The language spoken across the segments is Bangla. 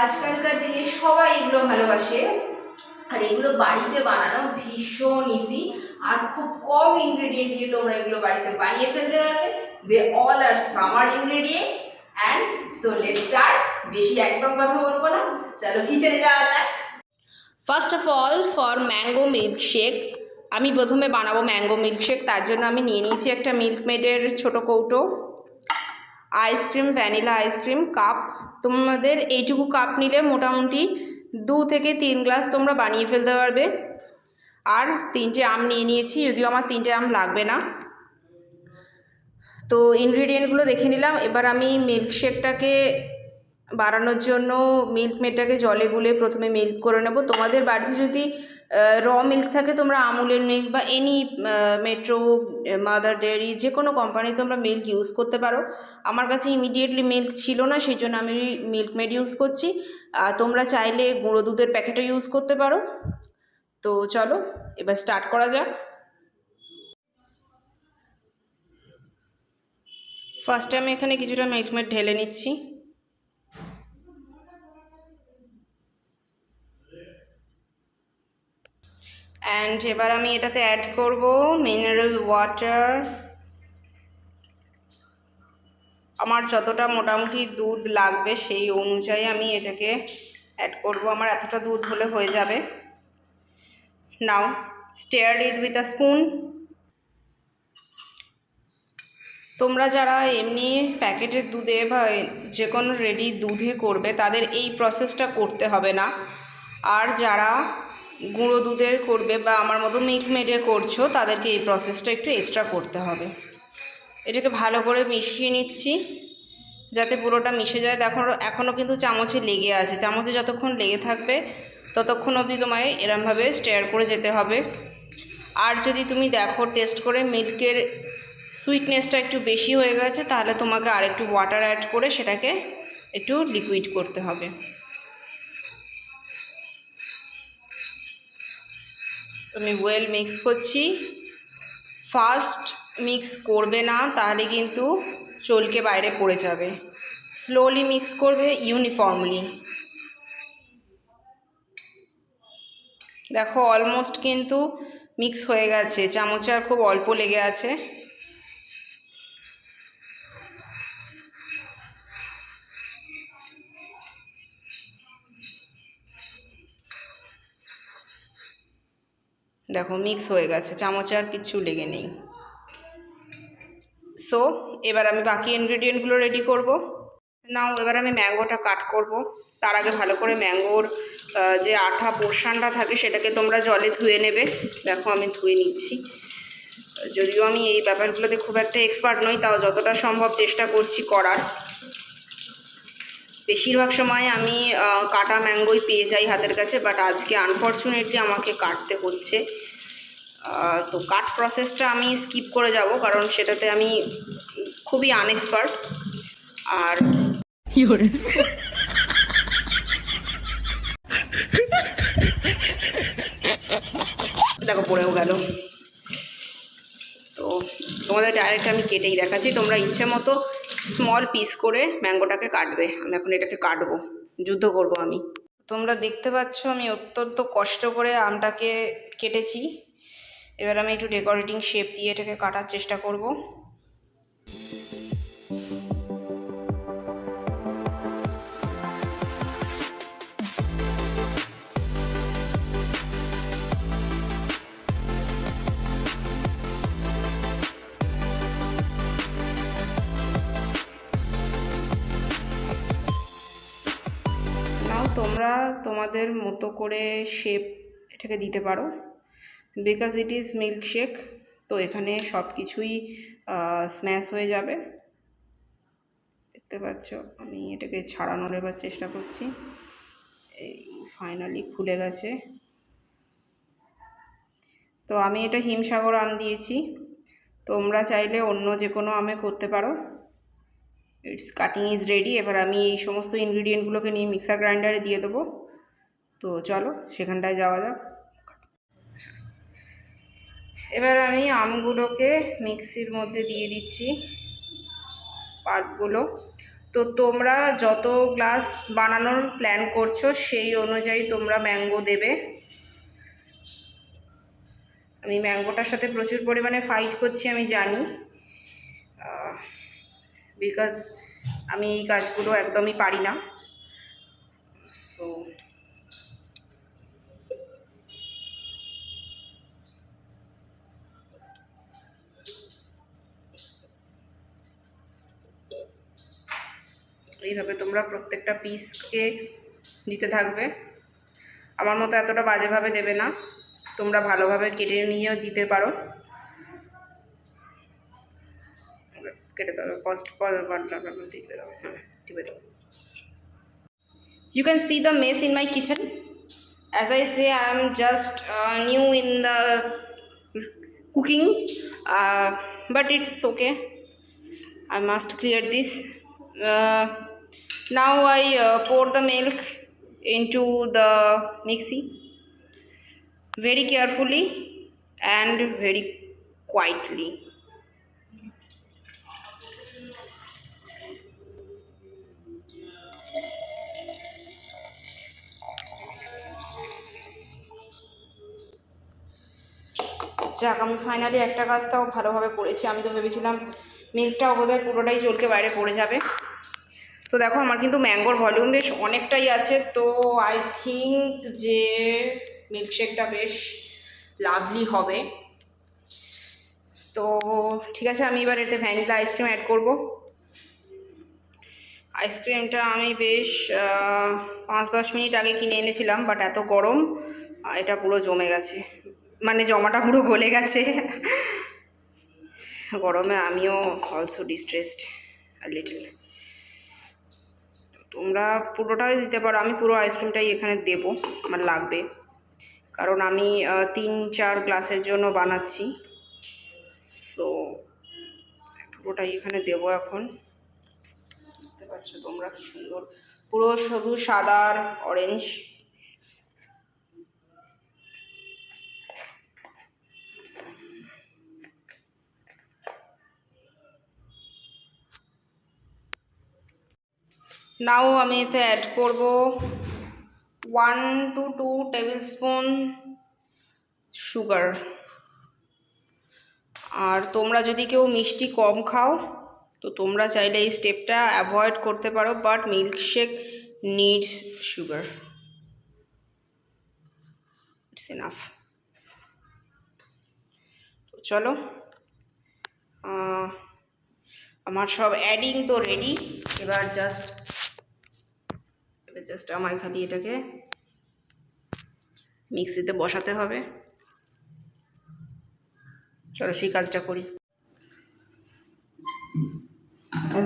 আজকালকার দিনে সবাই এগুলো ভালোবাসে। আর এগুলো বাড়িতে বানানো ভীষণ ইজি আর খুব কম ইনগ্রেডিয়েন্ট দিয়ে তোমরা এগুলো বাড়িতে বানিয়ে ফেলতে পারবে। They all are summer ingredient and so let start বেশি একদম কথা বলব না। চলো কিচেনে যাওয়া যাক। First of all for mango milkshake আমি প্রথমে বানাবো ম্যাঙ্গো মিল্কশেক তার জন্য আমি নিয়ে নিয়েছি একটা মিল্কমেডের ছোটো কৌটো। আইসক্রিম ভ্যানিলা আইসক্রিম কাপ তোমাদের এইটুকু কাপ নিলে মোটামুটি দু থেকে তিন গ্লাস তোমরা বানিয়ে ফেলতে পারবে। আর তিনটে আম নিয়ে নিয়েছি, যদিও আমার তিনটে আম লাগবে না। তো ইনগ্রিডিয়েন্টগুলো দেখে নিলাম। এবার আমি মিল্কশেকটাকে বানানোর জন্য মিল্ক মেডটাকে জলে গুলে প্রথমে মিল্ক করে নেব। তোমাদের বাড়িতে যদি র মিল্ক থাকে, তোমরা আমুলের মিল্ক বা এনি মেট্রো মাদার ডেয়ারি যে কোনো কোম্পানি তোমরা মিল্ক ইউজ করতে পারো। আমার কাছে ইমিডিয়েটলি মিল্ক ছিল না, সেই জন্য আমি মিল্ক মেড ইউজ করছি। আর তোমরা চাইলে গুঁড়ো দুধের প্যাকেটও ইউজ করতে পারো। তো চলো, এবার স্টার্ট করা যাক। ফার্স্টে আমি এখানে কিছুটা মিল্ক মেড ঢেলে নিচ্ছি। অ্যান্ড এবার আমি এটাতে অ্যাড করব মিনারেল ওয়াটার আমার যতটা মোটামুটি দুধ লাগবে সেই অনুযায়ী আমি এটাকে অ্যাড করব। আমার এতটা দুধ হলে হয়ে যাবে। Now stir it with a spoon তোমরা যারা এমনি প্যাকেটের দুধে বা যে কোনো রেডি দুধে করবে, তাদের এই প্রসেসটা করতে হবে না। আর যারা গুঁড়ো দুধের করবে বা আমার মতো মিল্ক মেডে করছ, তাদেরকে এই প্রসেসটা একটু এক্সট্রা করতে হবে। এটাকে ভালো করে মিশিয়ে নিচ্ছি, যাতে পুরোটা মিশে যায়। দেখো এখনও কিন্তু চামচে লেগে আছে। চামচে যতক্ষণ লেগে থাকবে, ততক্ষণ অবধি তোমায় এরমভাবে স্টেয়ার করে যেতে হবে। আর যদি তুমি দেখো টেস্ট করে মিল্কের সুইটনেসটা একটু বেশি হয়ে গেছে, তাহলে তোমাকে আর একটু ওয়াটার অ্যাড করে সেটাকে একটু লিকুইড করতে হবে। আমি ওয়েল মিক্স করছি। ফাস্ট মিক্স করবে না, তাহলে কিন্তু চলকে বাইরে পড়ে যাবে। স্লোলি মিক্স করবে ইউনিফর্মলি দেখো অলমোস্ট কিন্তু মিক্স হয়ে গেছে। চামচে আর খুব অল্প লেগে আছে। দেখো মিক্স হয়ে গেছে, চামচে আর কিচ্ছু লেগে নেই। সো এবার আমি বাকি ইনগ্রিডিয়েন্টগুলো রেডি করব। নাও এবার আমি ম্যাঙ্গোটা কাট করব। তার আগে ভালো করে ম্যাঙ্গোর যে আঠা পোর্শানটা থাকে, সেটাকে তোমরা জলে ধুয়ে নেবে। দেখো, আমি ধুয়ে নিচ্ছি। যদিও আমি এই ব্যাপারগুলোতে খুব একটা এক্সপার্ট নই, তাও যতটা সম্ভব চেষ্টা করছি করার। বেশিরভাগ সময় আমি কাটা ম্যাঙ্গোই পেয়ে যাই হাতের কাছে বাট আজকে আনফর্চুনেটলি আমাকে কাটতে হচ্ছে। তো কাট প্রসেসটা আমি স্কিপ করে যাব কারণ সেটাতে আমি খুবই আনএক্সপার্ট আর দেখো পড়েও গেল। তো তোমাদের ডাইরেক্ট আমি কেটেই দেখাচ্ছি তোমরা ইচ্ছে মতো স্মল পিস করে ম্যাঙ্গোটাকে কাটবে। আমি এখন এটাকে কাটবো, যুদ্ধ করব আমি। তোমরা দেখতে পাচ্ছ আমি অত্যন্ত কষ্ট করে আমটাকে কেটেছি। এবার আমি একটু ডেকোরেটিং শেপ দিয়ে এটাকে কাটার চেষ্টা করব। তোমরা তোমাদের মতো করে শেপ এটাকে দিতে পারো। বিকজ ইট ইজ মিল্কশেক তো এখানে সব কিছুই স্ম্যাশ হয়ে যাবে। দেখতে পাচ্ছ, আমি এটাকে ছাড়ানোর এবার চেষ্টা করছি। এই ফাইনালি খুলে গেছে। তো আমি এটা হিমসাগর আম দিয়েছি। তোমরা চাইলে অন্য যে কোনো আমে করতে পারো। ইটস কাটিং ইজ রেডি এবার আমি এই সমস্ত ইনগ্রিডিয়েন্টগুলোকে নিয়ে মিক্সার গ্রাইন্ডারে দিয়ে দেবো। তো চলো, সেখানটায় যাওয়া যাক। এবার আমি আমগুলোকে মিক্সির মধ্যে দিয়ে দিচ্ছি পার্কগুলো তো তোমরা যত গ্লাস বানানোর প্ল্যান করছ, সেই অনুযায়ী তোমরা ম্যাঙ্গো দেবে। আমি ম্যাঙ্গোটার সাথে প্রচুর পরিমাণে ফাইট করছি, আমি জানি। বিকজ আমি এই কাজগুলো একদমই পারি না। সো এইভাবে তোমরা প্রত্যেকটা পিসকে দিতে থাকবে। আমার মতো এতটা বাজেভাবে দেবে না। তোমরা ভালোভাবে কেটে নিয়েও দিতে পারো। কেটে দেবে ফার্স্ট টিপে দেবো হ্যাঁ টিপে দেবো You can see the mess in my kitchen. As I say, I am just uh, new in the cooking, uh, but it's okay. I must clear this. Uh, now I uh, pour the milk into the mixie very carefully and very quietly. যাক আমি ফাইনালি একটা কাজ তাও ভালোভাবে করেছি। আমি তো ভেবেছিলাম মিল্কটাও বোধহয় পুরোটাই জলকে বাইরে পড়ে যাবে। তো দেখো, আমার কিন্তু ম্যাঙ্গোর ভলিউম বেশ অনেকটাই আছে। তো আই থিঙ্ক যে মিল্কশেকটা বেশ লাভলি হবে। তো ঠিক আছে, আমি এবার এতে ভ্যানিলা আইসক্রিম অ্যাড করব। আইসক্রিমটা আমি বেশ পাঁচ দশ মিনিট আগে কিনে এনেছিলাম বাট এত গরম এটা পুরো জমে গেছে। মানে জমাটা পুরো গলে গেছে। গরমে আমিও অলসো ডিস্ট্রেসড লিটল তোমরা পুরোটাই দিতে পারো, আমি পুরো আইসক্রিমটাই এখানে দেবো, আমার লাগবে। কারণ আমি তিন, চার গ্লাসের জন্য বানাচ্ছি। তো পুরোটাই এখানে দেবো এখন। দেখতে পাচ্ছ তোমরা কি সুন্দর। পুরো শুধু সাদা আর অরেঞ্জ নাও আমি এতে অ্যাড করব one two two tablespoon sugar আর তোমরা যদি কেউ মিষ্টি কম খাও, তো তোমরা চাইলে এই স্টেপটা অ্যাভয়েড করতে পারো but milkshake needs sugar it's enough তো চলো আমার সব অ্যাডিং তো রেডি এবার জাস্ট এবার জাস্ট আমায় খালি এটাকে মিক্সিতে বসাতে হবে। চলো সেই কাজটা করি। I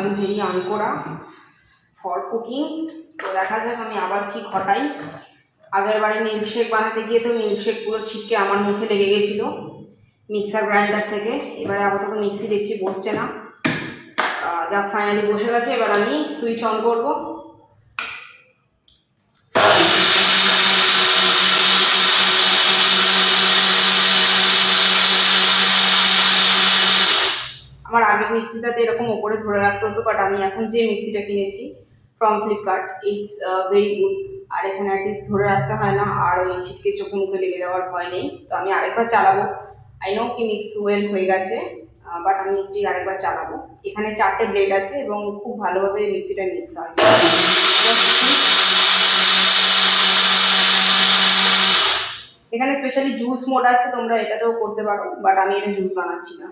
am very আনকোরা ফর কুকিং তো দেখা যাক আমি আবার কি ঘটাই। আগের বারে মিল্কশেক বানাতে গিয়ে তো মিল্কশেক পুরো ছিটকে আমার মুখে লেগে গেছিল মিক্সার গ্রাইন্ডার থেকে। এবারে আপাতত মিক্সি দেখছি বসছে না। যা ফাইনালি বসে গেছে। এবার আমি সুইচ অন করব আমার আগের মিক্সিটাতে এরকম ওপরে ধরে রাখতে হতো বাট আমি এখন যে মিক্সিটা কিনেছি from Flipkart it's very good আর এখানে অ্যাটলিস্ট ধরে রাখতে হয় না, আর ওই ছিটকে চোখে মুখে লেগে যাওয়ার ভয় নেই। তো আমি আরেকবার চালাবো। আই নো কি মিক্স ওয়েল হয়ে গেছে বাট আমি স্টিল আরেকবার চালাবো। এখানে চারটে ব্লেড আছে এবং খুব ভালোভাবে মিক্সিটা মিক্স হয়। এখানে স্পেশালি জুস মোড আছে, তোমরা এটাতেও করতে পারো বাট আমি এটা জুস বানাচ্ছি না।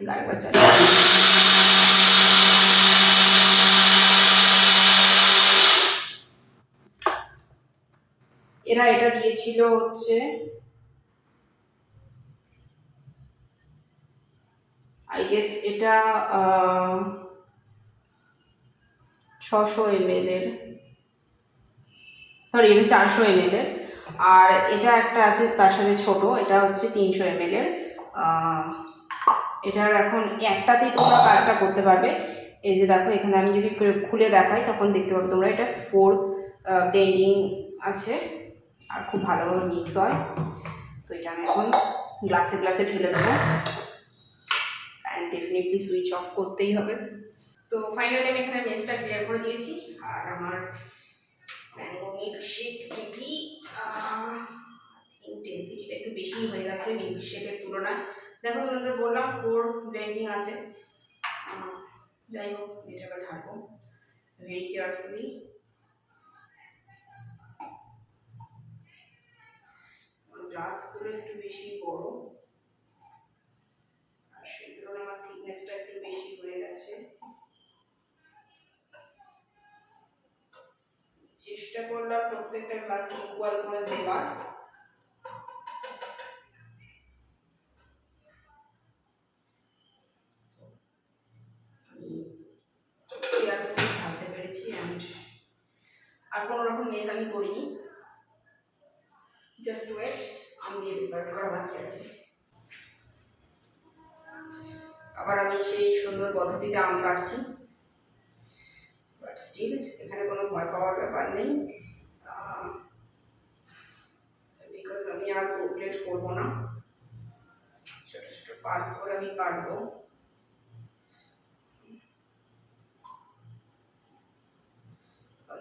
চালাই এরা এটা দিয়েছিল হচ্ছে আই গেস এটা ছশো এম এর। সরি এটা চারশো এম এর। আর এটা একটা আছে তার সাথে ছোট, এটা হচ্ছে তিনশো এম এর। এটার এখন একটাতেই তোমরা কাজটা করতে পারবে। এই যে দেখো, এখানে আমি যদি খুলে দেখাই, তখন দেখতে পাবে তোমরা এটা ফোর ব্লেন্ডিং আছে। আর খুব ভালোভাবে মিক্স হয়। তো এটা আমি এখন গ্লাসে গ্লাসে ঢেলে দেবো। অ্যান্ড ডেফিনেটলি সুইচ অফ করতেই হবে। তো ফাইনালি আমি এখানে মেসটা ক্লিয়ার করে দিয়েছি। আর আমার ম্যাঙ্গো মিল্কশেক রেডি ডেন্সিটিটা একটু বেশি হয়ে গেছে মিল্কশেকের তুলনায়। দেখো তোমাদের বললাম ফোর ব্লেন্ডিং আছে। যাই হোক এটাকে ঢাকবো ভেরি কেয়ারফুলি গ্লাসগুলো একটু বেশি বড়। আর সেই তুলনায় আমার থিকনেসটা একটু বেশি হয়ে গেছে। চেষ্টা করলাম প্রত্যেকটা গ্লাস ইকুয়াল করে দেওয়ার। কোনো আমি করিনি। জাস্ট ওয়েট আমি দিয়ে প্রিপেয়ার করা বাকি আছে। আবার আমি সেই সুন্দর পদ্ধতিতে আম কাটছি। বাট স্টিল এখানে কোনো ভয় পাওয়ার ব্যাপার নেই। বিকজ আমি আর কোপ্লেট করব না। ছোটো ছোটো পার্ট করে আমি কাটবো।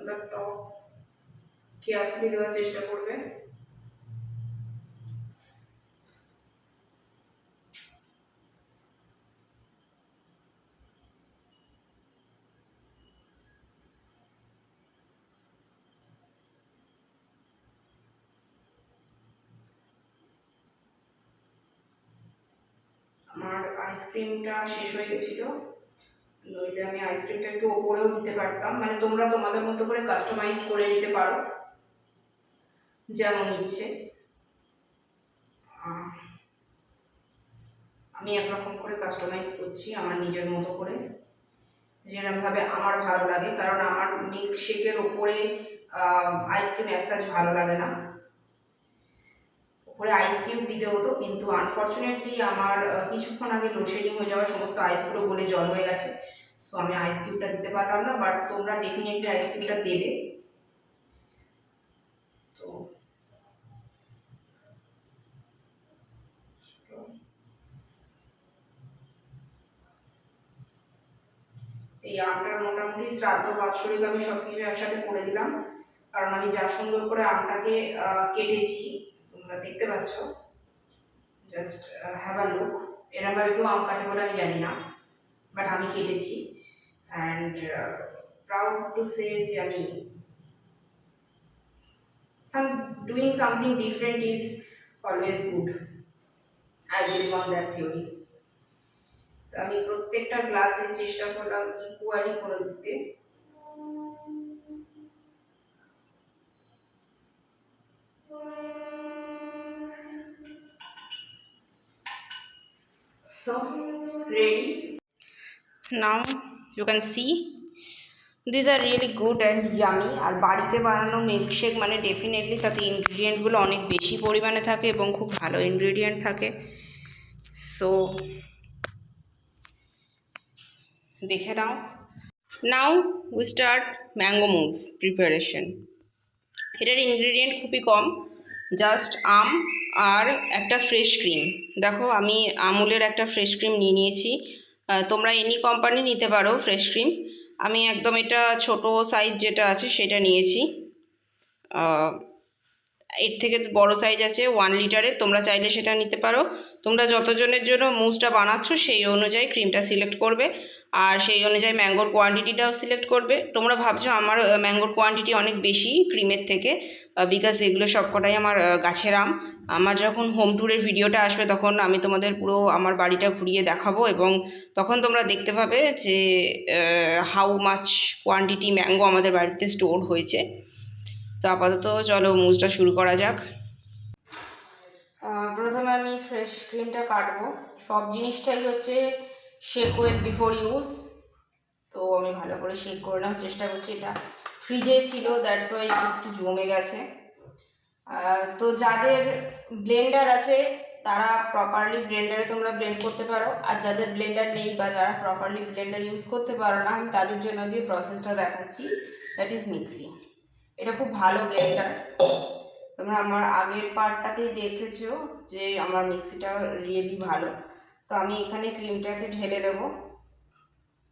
The top কেয়ারফুলি দেওয়ার চেষ্টা করবে আমার আইসক্রিমটা শেষ হয়ে গেছিল। নইলে আমি আইসক্রিমটা একটু ওপরেও দিতে পারতাম। মানে তোমরা তোমাদের মতো করে কাস্টমাইজ করে নিতে পারো। যেমন ইচ্ছে। আমি একরকম করে কাস্টমাইজ করছি আমার নিজের মতো করে। যেরকমভাবে আমার ভালো লাগে, কারণ আমার মিল্ক শেকের ওপরে আইসক্রিম অ্যাসাজ ভালো লাগে না। ওপরে আইস কিউব দিতে হতো, কিন্তু আনফর্চুনেটলি আমার কিছুক্ষণ আগে লোডশেডিং হয়ে যাওয়ার সমস্ত আইসগুলো গলে জল হয়ে গেছে। সো আমি আইস কিউবটা দিতে পারলাম না বাট তোমরা ডেফিনেটলি আইস কিউবটা দেবে তো এই আমটার মোটামুটি শ্রাদ্ধ, বাৎসরিক আমি সব কিছু একসাথে করে দিলাম। কারণ আমি যা সুন্দর করে আমটাকে কেটেছি, তোমরা দেখতে পাচ্ছ। জাস্ট হ্যাভ আ লুক এরমভাবে কেউ আম কাটে বলে আমি জানি না বাট আমি কেটেছি। অ্যান্ড প্রাউড টু সে যে আমি some doing something different is always good I believe on that theory আমি প্রত্যেকটা গ্লাসে চেষ্টা করলাম ইকুয়ালি করে দিতে। So, ready? Now you can see these are really good and yummy. আর বাড়িতে বানানো মিল্কশেক মানে ডেফিনেটলি তাতে ইনগ্রিডিয়েন্টগুলো অনেক বেশি পরিমাণে থাকে এবং খুব ভালো ইনগ্রিডিয়েন্ট থাকে। সো দেখে নাও। Now we start mango mousse preparation এটার ইনগ্রিডিয়েন্ট খুবই কম। জাস্ট আম আর একটা ফ্রেশ ক্রিম দেখো, আমি আমুলের একটা ফ্রেশ ক্রিম নিয়ে নিয়েছি। তোমরা এনি কোম্পানি নিতে পারো ফ্রেশ ক্রিম আমি একদম এটা ছোট সাইজ যেটা আছে সেটা নিয়েছি। এর থেকে বড় সাইজ আছে ওয়ান লিটারের তোমরা চাইলে সেটা নিতে পারো। তোমরা যতজনের জন্য মুসটা বানাচ্ছ সেই অনুযায়ী ক্রিমটা সিলেক্ট করবে। আর সেই অনুযায়ী ম্যাঙ্গোর কোয়ান্টিটিটাও সিলেক্ট করবে। তোমরা ভাবছ আমার ম্যাঙ্গোর কোয়ান্টিটি অনেক বেশি ক্রিমের থেকে বিকজ এগুলো সবকটাই আমার গাছের আম। আমার যখন হোম ট্যুরের ভিডিওটা আসবে তখন আমি তোমাদের পুরো আমার বাড়িটা ঘুরিয়ে দেখাবো এবং তখন তোমরা দেখতে পাবে যে হাউ মাচ কোয়ান্টিটি ম্যাঙ্গো আমাদের বাড়িতে স্টোর হয়েছে। তো আপাতত চলো মুজটা শুরু করা যাক। প্রথমে আমি ফ্রেশ ক্রিমটা কাটবো। সব জিনিসটাই হচ্ছে শেক ওয়েট বিফোর ইউজ তো আমি ভালো করে শেক করে নেওয়ার চেষ্টা করছি। এটা ফ্রিজে ছিল দ্যাটস ওয়াই একটু একটু জমে গেছে। তো যাদের ব্লেন্ডার আছে, তারা প্রপারলি ব্লেন্ডারে তোমরা ব্লেন্ড করতে পারো। আর যাদের ব্লেন্ডার নেই বা যারা প্রপারলি ব্লেন্ডার ইউজ করতে পারো না, আমি তাদের জন্য দিয়ে প্রসেসটা দেখাচ্ছি। দ্যাট ইজ মিক্সি এটা খুব ভালো ব্লেন্ডার তোমরা আমার আগের পার্টটাতেই দেখেছ যে আমার মিক্সিটা রিয়েলি ভালো। তো আমি এখানে ক্রিমটাকে ঢেলে নেব।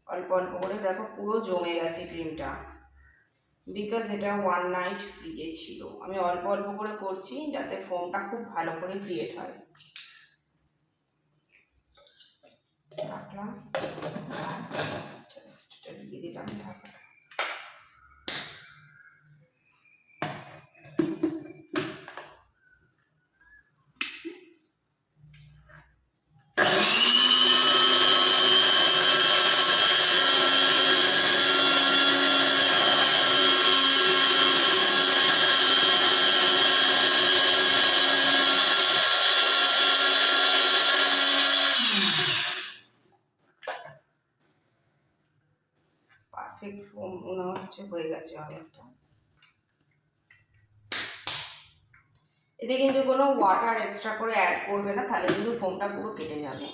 অল্প অল্প করে। দেখো, পুরো জমে গেছে ক্রিমটা বিকজ এটা ওয়ান নাইট ফ্রিজে ছিল। আমি অল্প অল্প করে করছি যাতে ফোমটা খুব ভালো করে ক্রিয়েট হয়। রাখলাম। দিয়ে দিলাম। ঢাকা পারফেক্ট ফোম মনে গেছে অনেকটা। এতে কিন্তু কোনো ওয়াটার এক্সট্রা করে অ্যাড করবে না, তাহলে কিন্তু ফোমটা পুরো কেটে যাবে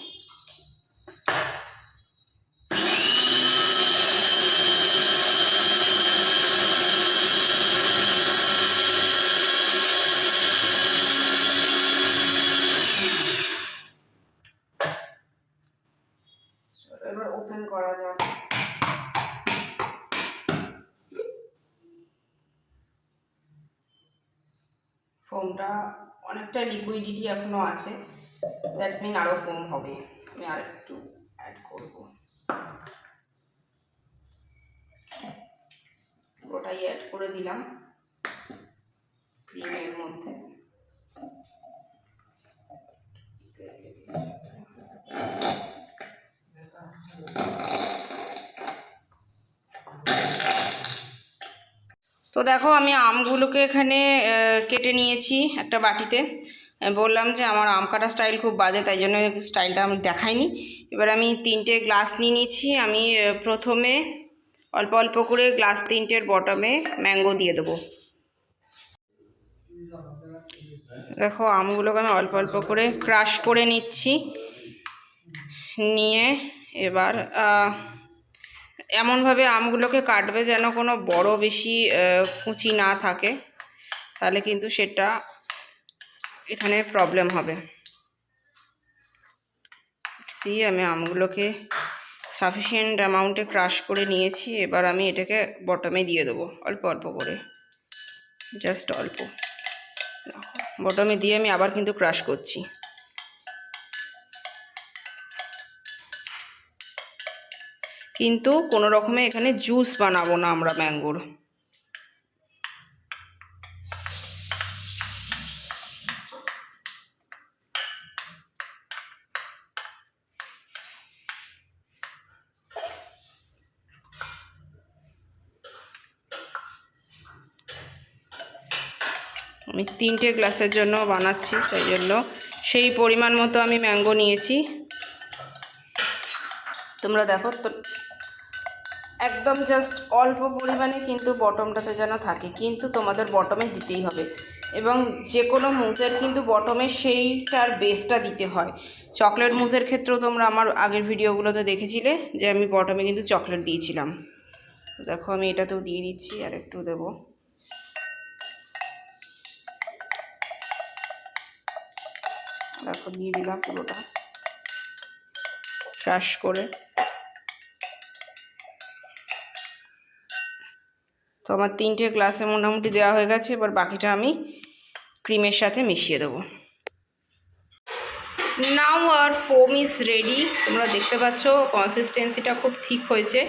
চলো এবার ওপেন করা যাক ফোমটা অনেকটা লিকুইডিটি এখনও আছে। দ্যাটস মিন আরও ফোম হবে। আমি আর একটু অ্যাড করব। পুরোটাই অ্যাড করে দিলাম। ক্রিমের মধ্যে। তো দেখো আমি আমগুলোকে এখানে কেটে নিয়েছি একটা বাটিতে। বললাম যে আমার আম কাটা স্টাইল খুব বাজে, তাই জন্য স্টাইলটা আমি দেখাইনি। এবার আমি তিনটে গ্লাস নিয়ে নিয়েছি আমি প্রথমে অল্প অল্প করে গ্লাস তিনটের বটমে ম্যাঙ্গো দিয়ে দেবো। দেখো, আমগুলোকে আমি অল্প অল্প করে ক্রাশ করে নিচ্ছি। নিয়ে এবার এমনভাবে আমগুলোকে কাটবে যেন কোনো বড় বেশি কুচি না থাকে। তাহলে কিন্তু সেটা এখানে প্রবলেম হবে। সি আমি আমগুলোকে সাফিসিয়েন্ট অ্যামাউন্টে ক্রাশ করে নিয়েছি, এবার আমি এটাকে বটমে দিয়ে দেবো, অল্প অল্প করে। জাস্ট অল্প। বটমে দিয়ে আমি আবার কিন্তু ক্রাশ করছি। কিন্তু কোনো রকমে এখানে জুস বানাবো না আমরা ম্যাঙ্গোর। তিনটে গ্লাসের জন্য বানাচ্ছি তাই জন্য। সেই পরিমাণ মতো আমি ম্যাঙ্গো নিয়েছি। তোমরা দেখো, তো একদম জাস্ট অল্প পরিমাণে কিন্তু বটমটাতে যেন থাকে, কিন্তু তোমাদের বটমে দিতেই হবে। এবং যে কোনো মুজের কিন্তু বটমে সেইটার বেসটা দিতে হয়। চকলেট মুজের ক্ষেত্রেও তোমরা আমার আগের ভিডিওগুলোতে দেখেছিলে যে আমি বটমে কিন্তু চকলেট দিয়েছিলাম। দেখো, আমি এটাতেও দিয়ে দিচ্ছি, আর একটু দেবো। দেখো দিয়ে দিলাম পুরোটা। ক্রাশ করে। তো আমার তিনটে গ্লাসে মোটামুটি দেওয়া হয়ে গেছে, এবার বাকিটা আমি ক্রিমের সাথে মিশিয়ে দেবো। নাও আর ফোম ইজ রেডি তোমরা দেখতে পাচ্ছ কনসিস্টেন্সিটা খুব ঠিক হয়েছে।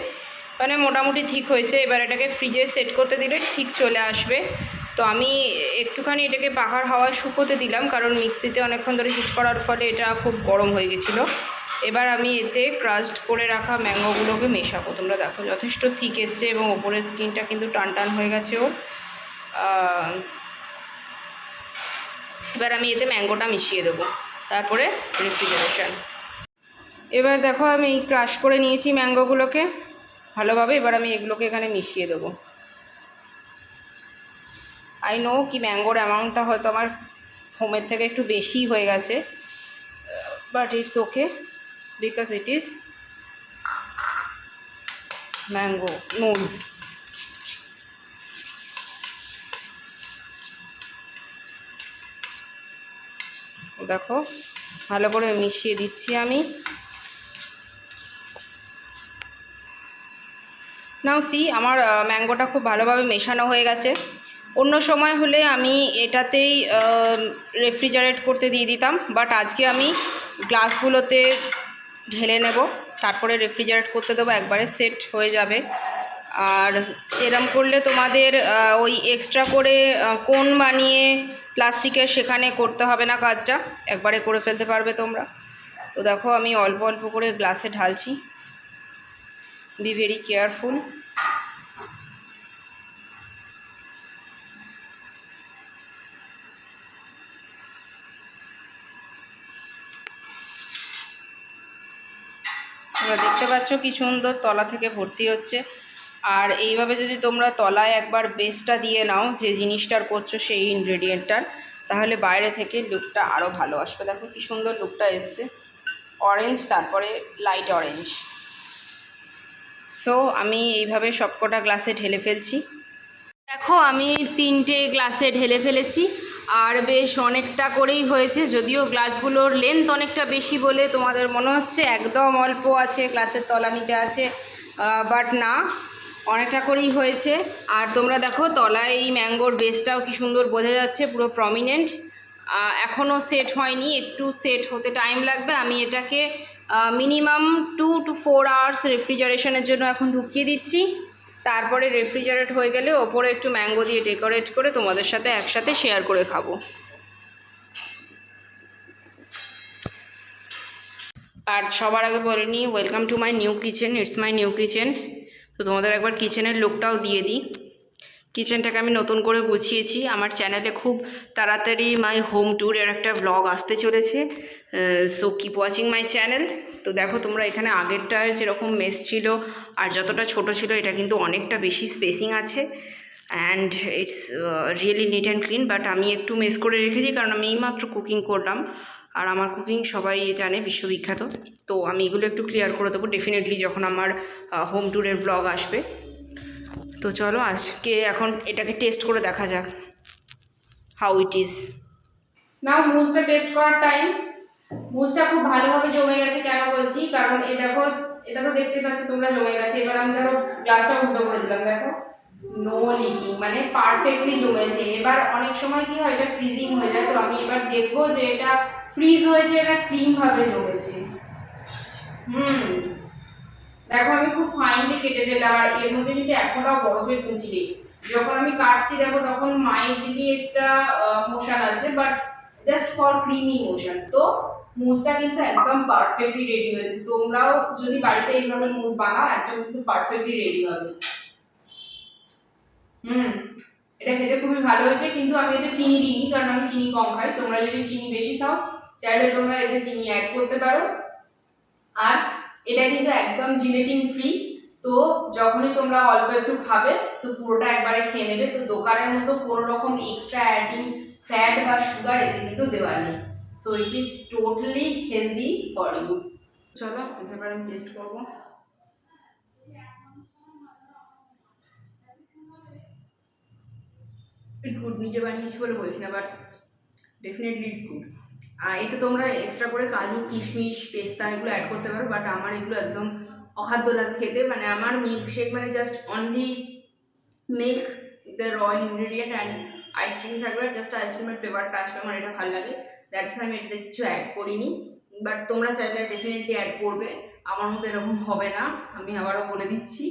মানে মোটামুটি ঠিক হয়েছে, এবার এটাকে ফ্রিজে সেট করতে দিলে ঠিক চলে আসবে। তো আমি একটুখানি এটাকে পাখার হাওয়ায় শুকোতে দিলাম, কারণ মিক্সিতে অনেকক্ষণ ধরে হিট করার ফলে এটা খুব গরম হয়ে গেছিল। এবার আমি এতে ক্রাস্ট করে রাখা ম্যাঙ্গোগুলোকে মেশাবো। তোমরা দেখো যথেষ্ট থিক এসছে এবং ওপরের স্কিনটা কিন্তু টান টান হয়ে গেছে ওর। এবার আমি এতে ম্যাঙ্গোটা মিশিয়ে দেবো, তারপরে রেফ্রিজারেশন এবার দেখো আমি ক্রাশ করে নিয়েছি ম্যাঙ্গোগুলোকে ভালোভাবে, এবার আমি এগুলোকে এখানে মিশিয়ে দেবো। আই নো কি ম্যাঙ্গোর অ্যামাউন্টটা হয়তো আমার হোমের থেকে একটু বেশি হয়ে গেছে, but it's okay, because it is mango nose দেখো, ভালো করে মিশিয়ে দিচ্ছি আমি। নাও সি আমার ম্যাঙ্গোটা খুব ভালোভাবে মেশানো হয়ে গেছে। অন্য সময় হলে আমি এটাতেই রেফ্রিজারেট করতে দিয়ে দিতাম বাট আজকে আমি গ্লাসগুলোতে ঢেলে নেব, তারপরে রেফ্রিজারেট করতে দেবো, একবারে সেট হয়ে যাবে। আর এরম করলে তোমাদের ওই এক্সট্রা করে কোন বানিয়ে প্লাস্টিকের সেখানে করতে হবে না কাজটা, একবারে করে ফেলতে পারবে তোমরা। তো দেখো আমি অল্প অল্প করে গ্লাসে ঢালছি। বি ভেরি কেয়ারফুল তোমরা দেখতে পাচ্ছ কি সুন্দর তলা থেকে ভর্তি হচ্ছে। আর এইভাবে যদি তোমরা তলায় একবার বেসটা দিয়ে নাও, যে জিনিসটার করছ সেই ইনগ্রেডিয়েন্টটার তাহলে বাইরে থেকে লুকটা আরও ভালো আসবে। দেখো কি সুন্দর লুকটা এসছে। অরেঞ্জ তারপরে লাইট অরেঞ্জ সো আমি এইভাবে সবকটা গ্লাসে ঢেলে ফেলছি। দেখো, আমি তিনটে গ্লাসে ঢেলে ফেলেছি। আর বেশ অনেকটা করেই হয়েছে, যদিও গ্লাসগুলোর লেন্থ অনেকটা বেশি বলে তোমাদের মনে হচ্ছে, একদম অল্প আছে, গ্লাসের তলানিতে আছে বাট না, অনেকটা করেই হয়েছে। আর তোমরা দেখো, তলায় এই ম্যাঙ্গোর বেসটাও কি সুন্দর বোঝা যাচ্ছে, পুরো প্রমিনেন্ট এখনও সেট হয়নি, একটু সেট হতে টাইম লাগবে। আমি এটাকে minimum two to four hours রেফ্রিজারেশনের জন্য এখন ঢুকিয়ে দিচ্ছি। তারপরে রেফ্রিজারেট হয়ে গেলে ওপরে একটু ম্যাঙ্গো দিয়ে ডেকোরেট করে তোমাদের সাথে একসাথে শেয়ার করে খাব। আর সবার আগে বলে নিই welcome to my new kitchen it's my new kitchen তো তোমাদের একবার কিচেনের লুকটাও দিয়ে দিই। কিচেনটাকে আমি নতুন করে গুছিয়েছি। আমার চ্যানেলে খুব তাড়াতাড়ি মাই হোম ট্যুর এর একটা ব্লগ আসতে চলেছে। So keep watching my channel তো দেখো তোমরা এখানে আগেরটার যেরকম মেস ছিল আর যতটা ছোট ছিল, এটা কিন্তু অনেকটা বেশি স্পেসিং আছে। And it's really neat and clean but আমি একটু মেস করে রেখেছি কারণ আমি এইমাত্র কুকিং করলাম। আর আমার কুকিং সবাই জানে, বিশ্ববিখ্যাত। তো আমি এগুলো একটু ক্লিয়ার করে দেবো। ডেফিনেটলি যখন আমার হোম ট্যুরের ব্লগ আসবে। তো চলো আজকে এখন এটাকে টেস্ট করে দেখা যাক। হাউ ইট ইজ নাও মুজটা টেস্ট করার টাইম মুজটা খুব ভালোভাবে জমে গেছে কেন বলছি? কারণ এই দেখো, এটা তো দেখতে পাচ্ছ তোমরা জমে গেছে। এবার আমি ধরো গ্লাসটা উল্টো করে দিলাম। দেখো নো লিকিং মানে পারফেক্টলি জমেছে। এবার অনেক সময় কি হয়, এটা ফ্রিজিং হয়ে যায়। তো আমি এবার দেখব যে এটা ফ্রিজ হয়েছে এটা ক্রিম ভাবে জমেছে। হুম। দেখো, আমি খুব ফাইনলি কেটে দিলাম। আর এর মধ্যে কিন্তু এখনও বরফের কুচি নেই। যখন আমি কাটছি, দেখো, তখন মাইল্ডলি একটা মোশন আছে but just for creamy motion তো মুজটা কিন্তু একদম পারফেক্টলি রেডি হয়েছে। তোমরাও যদি বাড়িতে এইভাবে মুজ বানাও, একদম কিন্তু পারফেক্টলি রেডি হবে। হুম, এটা খেতে খুবই ভালো হয়েছে, কিন্তু আমি এতে চিনি দিইনি, কারণ আমি চিনি কম খাই। তোমরা যদি চিনি বেশি খাও, চাইলে তোমরা এতে চিনি অ্যাড করতে পারো। আর এটা কিন্তু একদম জিলেটিন ফ্রি তো যখনই তোমরা অল্প একটু খাবে, তো পুরোটা একবারে খেয়ে নেবে। তো দোকানের মতো কোনো রকম এক্সট্রা অ্যাডিং ফ্যাট বা সুগার এতে কিন্তু দেওয়া নেই। So it is totally healthy for you চলো, এবার আমি টেস্ট করব। ইটস গুড নিজে বানিয়েছি বলে বলছি না বাট ডেফিনেটলি ইটস গুড আর এতে তোমরা এক্সট্রা করে কাজু, কিশমিশ, পেস্তা এগুলো অ্যাড করতে পারো বাট আমার এগুলো একদম অখাদ্য লাগে খেতে। মানে আমার মিল্ক শেক মানে just only milk the raw ingredient and ice cream থাকবে জাস্ট আইসক্রিমের ফ্লেভারটা আসবে, আমার এটা ভালো লাগে। দ্যাটস আমি এটাতে কিছু অ্যাড করিনি। বাট তোমরা চাইলে ডেফিনেটলি অ্যাড করবে। আমার মতো এরকম হবে না, আমি আবারও বলে দিচ্ছি।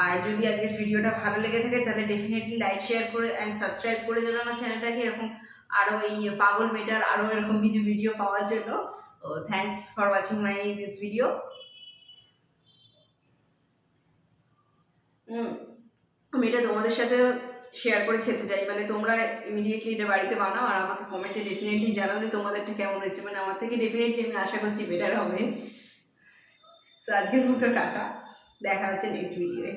আর যদি আজকের ভিডিওটা ভালো লেগে থাকে, তাহলে ডেফিনেটলি লাইক শেয়ার করে অ্যান্ড সাবস্ক্রাইব করে দেবে আমার চ্যানেলটাকে এরকম আরও এই পাগল মেটার আরও এরকম কিছু ভিডিও পাওয়ার জন্য। Thanks for watching my this video আমি এটা তোমাদের সাথে শেয়ার করে খেতে চাই। মানে তোমরা ইমিডিয়েটলি এটা বাড়িতে বানাও আর আমাকে কমেন্টে ডেফিনেটলি জানাও যে তোমাদেরটা কেমন হয়েছে। মানে আমার থেকে ডেফিনেটলি আমি আশা করছি বেটার হবে। সো আজকের মতো টাটা। দেখা হচ্ছে নেক্সট ভিডিওয়ে